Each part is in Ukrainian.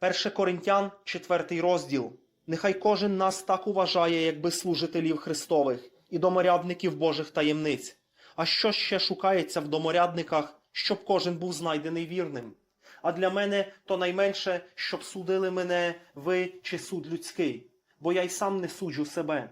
1 Коринтян, 4 розділ. Нехай кожен нас так уважає, якби служителів Христових і доморядників Божих таємниць. А що ще шукається в доморядниках, щоб кожен був знайдений вірним? А для мене то найменше, щоб судили мене ви чи суд людський, бо я й сам не суджу себе.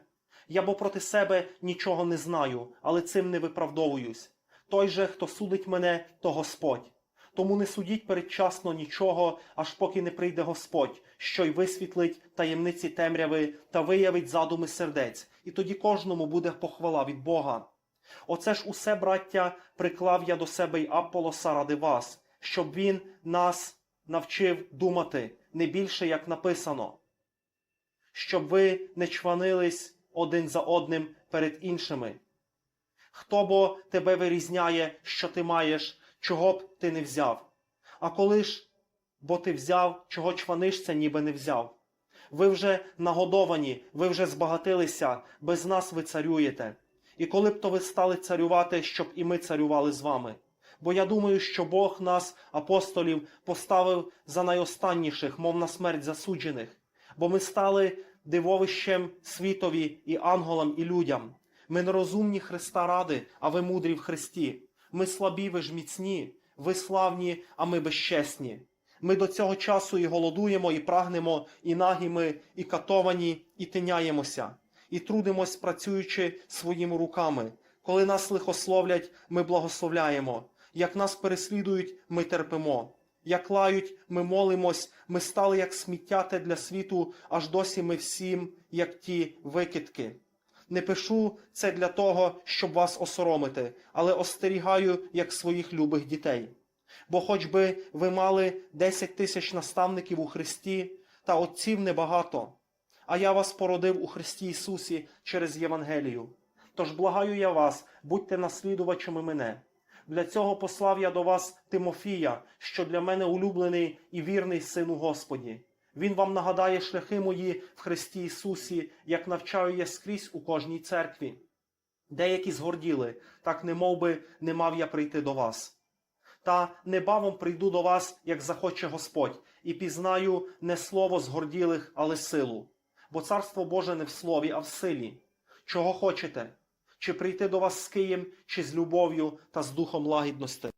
Я бо проти себе нічого не знаю, але цим не виправдовуюсь. Той же, хто судить мене, то Господь. Тому не судіть передчасно нічого, аж поки не прийде Господь, що й висвітлить таємниці темряви та виявить задуми сердець, і тоді кожному буде похвала від Бога. Оце ж усе, браття, приклав я до себе й Апполоса ради вас, щоб він нас навчив думати не більше, як написано, щоб ви не чванились один за одним перед іншими. Хто бо тебе вирізняє, що ти маєш, чого б ти не взяв? А коли ж бо ти взяв, чого чванишся, ніби не взяв? Ви вже нагодовані, ви вже збагатилися, без нас ви царюєте. І коли б то ви стали царювати, щоб і ми царювали з вами. Бо я думаю, що Бог нас, апостолів, поставив за найостанніших, мов на смерть засуджених, бо ми стали дивовищем світові і ангелам, і людям. Ми нерозумні Христа ради, а ви мудрі в Христі. Ми слабі, ви ж міцні, ви славні, а ми безчесні. Ми до цього часу і голодуємо, і прагнемо, і нагі ми, і катовані, і тиняємося, і трудимось, працюючи своїми руками. Коли нас лихословлять, ми благословляємо. Як нас переслідують, ми терпимо. Як лають, ми молимось, ми стали як сміттяте для світу, аж досі ми всім, як ті викидки. Не пишу це для того, щоб вас осоромити, але остерігаю як своїх любих дітей. Бо хоч би ви мали 10 тисяч наставників у Христі, та отців небагато, а я вас породив у Христі Ісусі через Євангелію. Тож благаю я вас, будьте наслідувачами мене. Для цього послав я до вас Тимофія, що для мене улюблений і вірний син у Господі. Він вам нагадає шляхи мої в Христі Ісусі, як навчаю я скрізь у кожній церкві. Деякі згорділи, так не мов би не мав я прийти до вас. Та небавом прийду до вас, як захоче Господь, і пізнаю не слово згорділих, але силу. Бо царство Боже не в слові, а в силі. Чого хочете? Чи прийти до вас з Києм, чи з любов'ю та з духом лагідності?